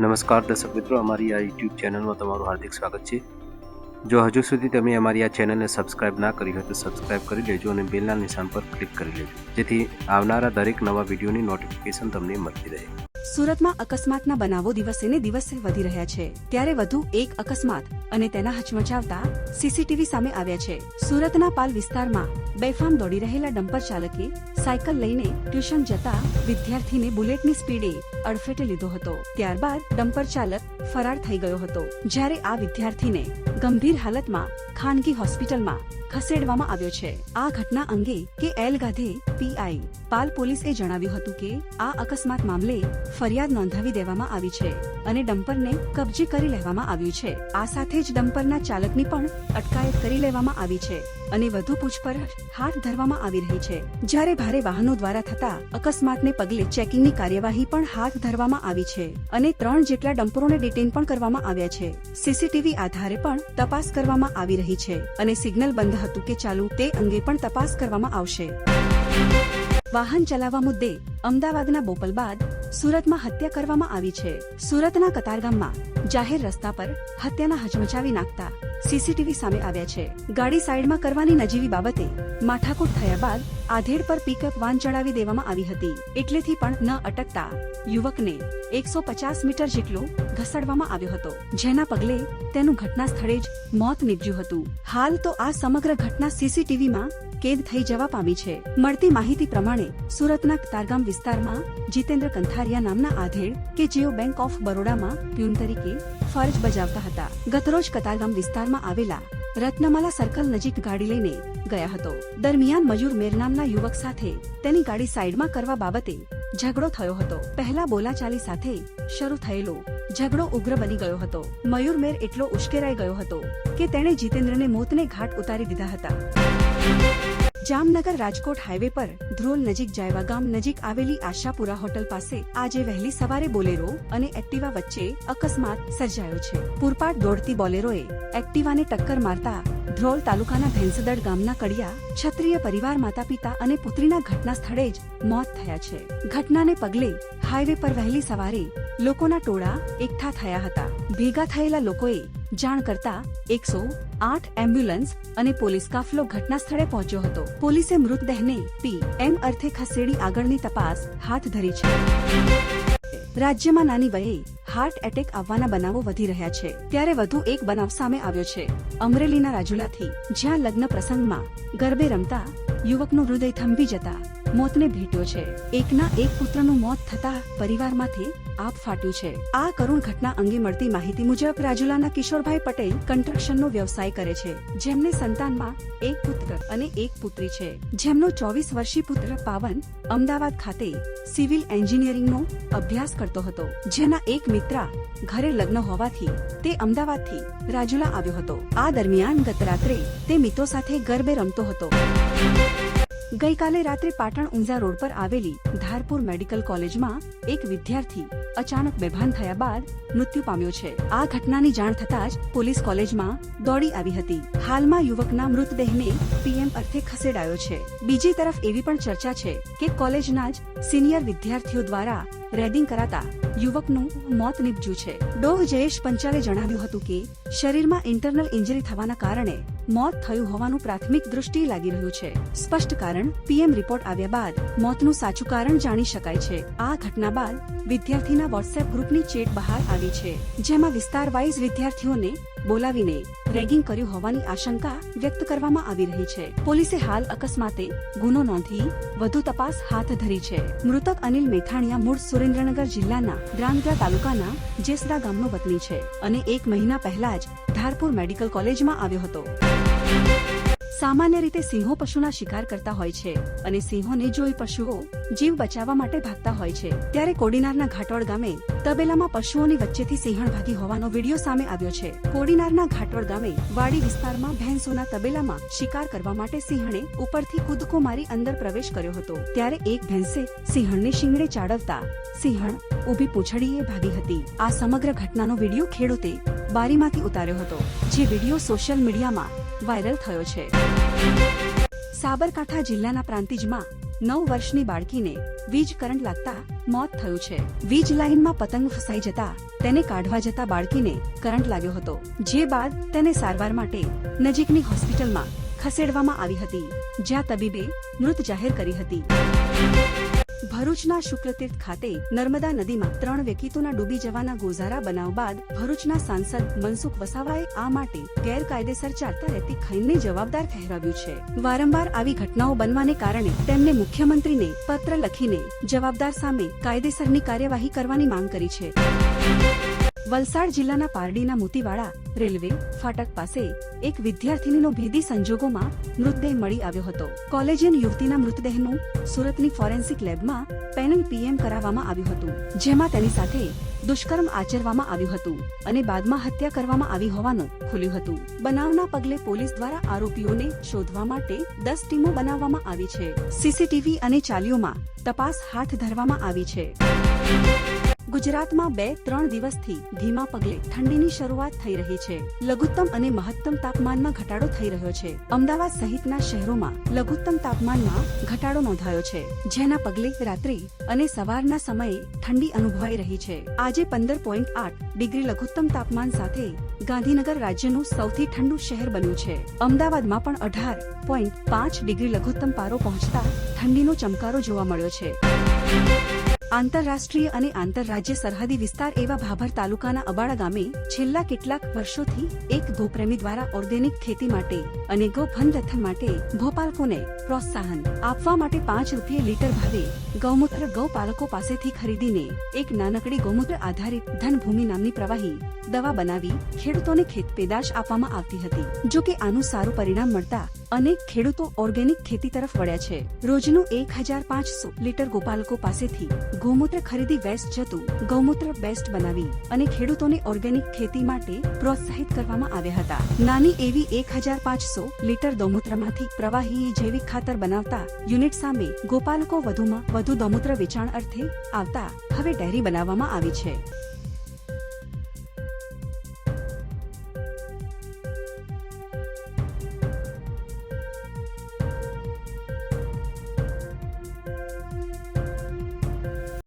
નમસ્કાર દર્શક મિત્રો, અમારી આ યુટ્યુબ ચેનલમાં તમારું હાર્દિક સ્વાગત છે. જો હજુ સુધી તમે અમારી આ ચેનલને સબસ્ક્રાઇબ ના કરી હોય તો સબસ્ક્રાઇબ કરી લેજો અને બેલના નિશાન પર ક્લિક કરી લેજો, જેથી આવનારા દરેક નવા વિડીયોની નોટિફિકેશન તમને મળતી રહે. સુરતમાં અકસ્માતના બનાવો દિવસે ને દિવસે વધી રહ્યા છે. ત્યારે વધુ એક અકસ્માત અને તેના હચમચાવતા સીસીટીવી સામે આવ્યા છે. સુરતના પાલ વિસ્તારમાં બેફામ દોડી રહેલા ડમ્પર ચાલકે સાયકલ લઈને ટ્યુશન જતા વિદ્યાર્થીને બુલેટની સ્પીડે અડફેટે લીધો હતો. ત્યારબાદ ડમ્પર ચાલક ફરાર થઈ ગયો હતો. જ્યારે આ વિદ્યાર્થીને ગંભીર હાલતમાં ખાનગી હોસ્પિટલમાં ખસેડવામાં આવ્યો છે. આ ઘટના અંગે કે એલ ગાધે પીઆઈ પાલ પોલીસે જણાવ્યું હતું કે આ અકસ્માત મામલે ફરિયાદ નોંધાવી દેવામાં આવી છે અને ડમ્પરને કબજે કરી લેવામાં આવ્યું છે. આ સાથે જ ડમ્પરના ચાલકની પણ અટકાયત કરી લેવામાં આવી છે અને વધુ પૂછપરછ હાથ ધરવામાં આવી રહી છે. જ્યારે ભારે વાહનો દ્વારા થતા અકસ્માતને પગલે ચેકિંગની કાર્યવાહી પણ હાથ ધરવામાં આવી છે અને ત્રણ જેટલા ડમ્પરોને ડિટેન પણ કરવામાં આવ્યા છે. સીસીટીવી આધારે પણ તપાસ કરવામાં આવી રહી છે અને સિગ્નલ બંધ હતું કે ચાલુ તે અંગે પણ તપાસ કરવામાં આવશે. વાહન ચલાવવા મુદ્દે અમદાવાદના બોપલ બાદ સુરતમાં હત્યા કરવામાં આવી છે. સુરતના કતારગામમાં જાહેર રસ્તા પર હત્યાના હચમચાવી નાખતા સીસીટીવી સામે આવ્યા છે. ગાડી સાઈડમાં કરવાની નજીવી બાબતે માથાકૂટ થયા બાદ આધેડ પર પિકઅપ વાન ચડાવી દેવામાં આવી હતી. એટલેથી પણ ન અટકતા યુવકને એકસો પચાસ મીટર જેટલો ઘસડવામાં આવ્યો હતો. જેના પગલે તેનું ઘટના સ્થળે જ મોત નીપજ્યું હતું. હાલ તો આ સમગ્ર ઘટના સીસીટીવીમાં કેદ થઈ જવા પામી છે. મળતી માહિતી પ્રમાણે સુરતના તારગામ વિસ્તારમાં જીતેન્દ્ર કંથારિયા નામના આધેડ કે જેઓ બેંક ઓફ બરોડામાં પ્યુન તરીકે ફરજ બજાવતા હતા. ગતરોજ કતારગામ વિસ્તારમાં આવેલા રત્નમાલા સર્કલ નજીક ગાડી લઈને ગયા હતો. દરમિયાન મયુર મેર નામના યુવક સાથે તેની ગાડી સાઈડમાં કરવા બાબતે ઝઘડો થયો હતો. પહેલા બોલાચાલી સાથે શરૂ થયેલો ઝઘડો ઉગ્ર બની ગયો હતો. મયુર મેર એટલો ઉશ્કેરાઈ ગયો હતો કે તેણે જીતેન્દ્રને મોતને ઘાટ ઉતારી દીધા હતા. જામનગર રાજકોટ હાઈવે પર ધ્રોલ નજીક જાયવા ગામ નજીક આવેલી આશાપુરા હોટલ પાસે આજે વહેલી સવારે બોલેરો અને એક્ટિવા વચ્ચે અકસ્માત સર્જાયો છે. પૂરપાટ દોડતી બોલેરોએ એક્ટિવાને ટક્કર મારતા ધ્રોલ તાલુકાના ભેંસદડ ગામના કડિયા, ક્ષત્રિય પરિવાર માતા પિતા અને પુત્રીના ઘટના સ્થળે જ મોત થયા છે. ઘટનાને પગલે હાઈવે પર વહેલી સવારે લોકોના ટોળા એકઠા થયા હતા. ભેગા થયેલા લોકોએ જાણ કરતા એકસો આઠ એમ્બ્યુલન્સ અને પોલીસ કાફલો ઘટના સ્થળે પહોંચ્યો હતો. પોલીસે મૃતદેહને પી એમ અર્થે ખસેડી આગળની તપાસ હાથ ધરી છે. રાજ્યમાં નાની વયે હાર્ટ એટેક આવવાના બનાવો વધી રહ્યા છે. ત્યારે વધુ એક બનાવ સામે આવ્યો છે. અમરેલીના રાજુલાથી જ્યાં લગ્ન પ્રસંગમાં ગરબે રમતા યુવકનું હૃદય થંભી જતા મોતને ભેટ્યો છે. એકના એક પુત્રનું મોત થતા પરિવારમાંથી આપ ફાટ્યું છે. આ કરુણ ઘટના અંગે મળતી માહિતી મુજબ રાજુલાના કિશોરભાઈ પટેલ કન્સ્ટ્રક્શનનો વ્યવસાય કરે છે. જેમને સંતાનમાં એક પુત્ર અને એક પુત્રી છે. જેમનો ચોવીસ વર્ષીય પુત્ર પાવન અમદાવાદ ખાતે સિવિલ એન્જિનિયરિંગનો અભ્યાસ કરતો હતો. જેના એક મિત્ર ઘરે લગ્ન હોવાથી તે અમદાવાદથી રાજુલા આવ્યો હતો. આ દરમિયાન ગત રાત્રે તે મિત્રો સાથે ગરબે રમતો હતો. ગઈકાલે રાત્રે પાટણ ઊંઝા રોડ પર આવેલી ધારપુર મેડિકલ કોલેજમાં એક વિદ્યાર્થી અચાનક બેભાન થયા બાદ મૃત્યુ પામ્યો છે. આ ઘટનાની જાણ થતાં જ પોલીસ કોલેજમાં દોડી આવી હતી. હાલમાં યુવકના મૃતદેહને પીએમ અર્થે ખસેડાયો છે. બીજી તરફ એવી પણ ચર્ચા છે કે કોલેજના જ સિનિયર વિદ્યાર્થીઓ દ્વારા રેડિંગ કરાતા યુવકનું મોત નીપજ્યું છે. ડોહ જયેશ પંચાલે જણાવ્યું હતું કે શરીરમાં ઇન્ટરનલ ઇન્જરી થવાના કારણે મોત થયું હોવાનું પ્રાથમિક દૃષ્ટિએ લાગી રહ્યું છે. સ્પષ્ટ કારણ, પીએમ રિપોર્ટ આવ્યા બાદ મોતનું સાચું કારણ જાણી શકાય છે. આ ઘટના બાદ વિદ્યાર્થીના વોટ્સએપ ગ્રુપની ચેટ બહાર આવી છે, જેમાં વિસ્તાર વાઇઝ વિદ્યાર્થીઓને બોલાવીને રેગિંગ કર્યું હોવાની આશંકા વ્યક્ત કરવામાં આવી રહી છે. પોલીસે હાલ અકસ્માતે ગુનો નોંધી વધુ તપાસ હાથ ધરી છે. મૃતક અનિલ મેથાણીયા મૂળ સુરેન્દ્રનગર જિલ્લાના ડ્રાંગધ્રા તાલુકાના જેસડા ગામનો વતની છે અને એક મહિના પહેલા જ ધારપુર મેડિકલ કોલેજમાં આવ્યો હતો. સામાન્ય રીતે સિંહો પશુના શિકાર કરતા હોય છે અને સિંહોને જોઈ પશુઓ જીવ બચાવવા માટે ભાગતા હોય છે. ત્યારે કોડીનારના ઘાટોળ ગામે તબેલામાં પશુઓની વચ્ચેથી સિંહણ ભાગી હોવાનો વીડિયો સામે આવ્યો છે. કોડીનારના ઘાટોળ ગામે વાડી વિસ્તારમાં ભેંસોના તબેલામાં શિકાર કરવા માટે સિંહણે ઉપરથી કૂદકો મારી અંદર પ્રવેશ કર્યો હતો. ત્યારે એક ભેંસે સિંહણને શિંગડે ચાડવતા સિંહણ ઊભી પૂંછડીએ ભાગી હતી. આ સમગ્ર ઘટનાનો વીડિયો ખેડૂતે બારીમાંથી ઉતાર્યો હતો. જે વીડિયો સોશિયલ મીડિયામાં વાયરલ થયો છે. સાબરકાંઠા જિલ્લાના પ્રાંતિજમાં નવ વર્ષની બાળકીને વીજ કરંટ લાગતા મોત થયું છે. વીજ લાઇનમાં પતંગ ફસાઈ જતા તેને કાઢવા જતા બાળકીને કરંટ લાગ્યો હતો, જે બાદ તેને સારવાર માટે નજીકની હોસ્પિટલમાં ખસેડવામાં આવી હતી, જ્યાં તબીબે મૃત જાહેર કરી હતી. ભરૂચના શુક્લતીર્થ ખાતે નર્મદા નદીમાં ત્રણ વ્યક્તિઓના ડૂબી જવાના ગોઝારા બનાવ બાદ ભરૂચના સાંસદ મનસુખ વસાવાએ આ માટે ગેરકાયદેસર ચાલતા રહેતી ખૈનને જવાબદાર ઠહેરાવ્યું છે. વારંવાર આવી ઘટનાઓ બનવાને કારણે તેમણે મુખ્યમંત્રીને પત્ર લખીને જવાબદાર સામે કાયદેસરની કાર્યવાહી કરવાની માંગ કરી છે. વલસાડ જિલ્લાના પારડીના મોતીવાડા રેલવે ફાટક પાસે એક વિદ્યાર્થીનીનો ભેદી સંજોગોમાં મૃતદેહ મળી આવ્યો હતો. કોલેજિયન યુવતીના મૃતદેહનું સુરતની ફોરેન્સિક લેબમાં પેનલ પીએમ કરાવવામાં આવ્યું હતું, જેમાં તેની સાથે દુષ્કર્મ આચરવામાં આવ્યું હતું અને બાદમાં હત્યા કરવામાં આવી હોવાનું ખુલ્યું હતું. બનાવના પગલે પોલીસ દ્વારા આરોપીઓને શોધવા માટે દસ ટીમો બનાવવામાં આવી છે. સીસીટીવી અને ચાલીઓમાં તપાસ હાથ ધરવામાં આવી છે. ગુજરાતમાં બે, ત્રણ દિવસથી ધીમા પગલે ઠંડીની શરૂઆત થઈ રહી છે. લઘુત્તમ અને મહત્તમ તાપમાનમાં ઘટાડો થઈ રહ્યો છે. અમદાવાદ સહિતના શહેરોમાં લઘુત્તમ તાપમાનમાં ઘટાડો નોંધાયો છે, જેના પગલે રાત્રિ અને સવારના સમયે ઠંડી અનુભવાઈ રહી છે. આજે પંદર પોઈન્ટ આઠ ડિગ્રી લઘુત્તમ તાપમાન સાથે ગાંધીનગર રાજ્યનું સૌથી ઠંડુ શહેર બન્યું છે. અમદાવાદમાં પણ અઢાર પોઈન્ટ પાંચ ડિગ્રી લઘુત્તમ પારો પહોંચતા ઠંડીનો ચમકારો જોવા મળ્યો છે. આંતરરાષ્ટ્રીય અને આંતરરાજ્ય સરહદી વિસ્તાર એવા ભાભર તાલુકાના અબાડા ગામે છેલ્લા કેટલાક વર્ષોથી એક ગોપ્રેમી દ્વારા ઓર્ગેનિક ખેતી માટે અને ગોભનરથન માટે ગોપાલકોને પ્રોત્સાહન આપવા માટે પાંચ રૂપિયા લીટર ભાવે ગૌમૂત્ર ગૌપાલકો પાસેથી ખરીદીને એક નાનકડી ગૌમૂત્ર આધારિત ધનભૂમિ નામની પ્રવાહી દવા બનાવી ખેડૂતોને ખેત પેદાશ આપવામાં આવતી હતી. જો કે આનું સારું પરિણામ મળતા અનેક ખેડૂતો ઓર્ગેનિક ખેતી તરફ વળ્યા છે. રોજનું એક હજાર પાંચસો લીટર ગોપાલકો પાસેથી ગૌમૂત્ર ખરીદી વેસ્ટ જતું ગૌમૂત્ર બેસ્ટ બનાવી અને ખેડૂતોને ઓર્ગેનિક ખેતી માટે પ્રોત્સાહિત કરવામાં આવ્યા હતા. નાની એવી એક હજાર પાંચસો લીટર ગૌમૂત્રમાંથી પ્રવાહી જૈવિક ખાતર બનાવતા યુનિટ સામે ગોપાલકો વધુમાં વધુ ગૌમૂત્ર વેચાણ અર્થે આવતા હવે ડેરી બનાવવામાં આવી છે.